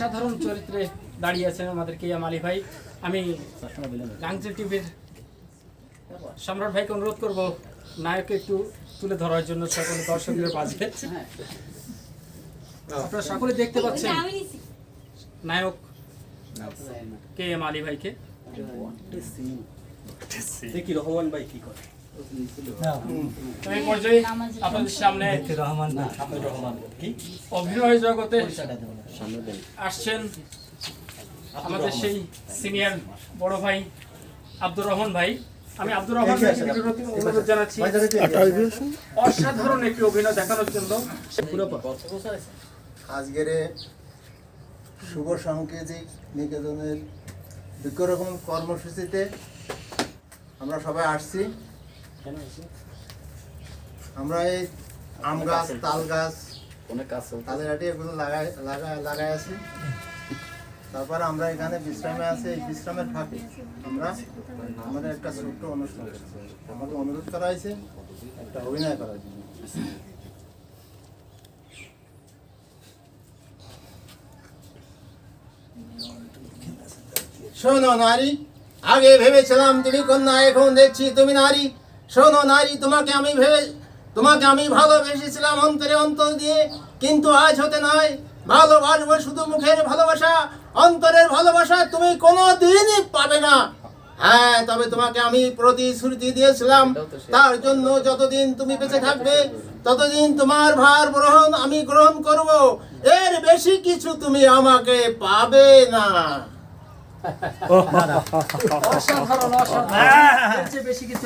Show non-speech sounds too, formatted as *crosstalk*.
সাধারণ চরিত্রে দাঁড়িয়ে আছেন আমাদের কেয়াম আলী ভাই। আমি লাংচে টিভির সম্রাট ভাইকে অনুরোধ করব, নায়ককে একটু তুলে ধরার জন্য সকল দর্শকদের মাঝে। আপনারা সকলে দেখতে পাচ্ছেন নায়ক কে এম আলী ভাইকে। দেখি রহমান ভাই কি করে। এই পর্যায়ে আপনাদের সামনে রহমান রহমান। কি? অভিনয় জগতে আসছেন আমাদের সেই সিনিয়র বড় ভাই আব্দুর রহমান ভাই। আমি আব্দুর রহমান অনুরোধ জানাচ্ছি অসাধারণ একটি অভিনয় দেখানোর জন্য। আজকের শুভ সাংকেতিক নিকেতনের বৃক্ষরোপণ কর্মসূচিতে আমরা সবাই আসছি। আমরা এই আম গাছ তাল গাছ অনেক চলছে তালের আটি এগুলো লাগাই লাগাই লাগাই আছি। তারপর আমরা এখানে বিশ্রামে আছি। এই বিশ্রামের ফাঁকে আমরা আমাদের একটা ছোট্ট অনুষ্ঠান। আমাকে অনুরোধ করা হয়েছে একটা অভিনয় করার জন্য। শোনো নারী আগে ভেবেছিলাম তুমি কন্যা এখন দেখছি তুমি নারী। শোনো নারী তোমাকে আমি ভেবে তোমাকে আমি ভালোবেসেছিলাম অন্তরে অন্তর দিয়ে কিন্তু আজ হতে নয়। ভালোবাসবো শুধু মুখের ভালোবাসা অন্তরের ভালোবাসা তুমি কোনো দিনই পাবে না। হ্যাঁ তবে তোমাকে আমি প্রতিশ্রুতি দিয়েছিলাম। তার জন্য যতদিন তুমি বেঁচে থাকবে ততদিন তোমার ভার গ্রহণ আমি গ্রহণ করব। এর বেশি কিছু তুমি আমাকে পাবে না। *laughs* অসাধারণ অসাধারণ। বেশি কিছু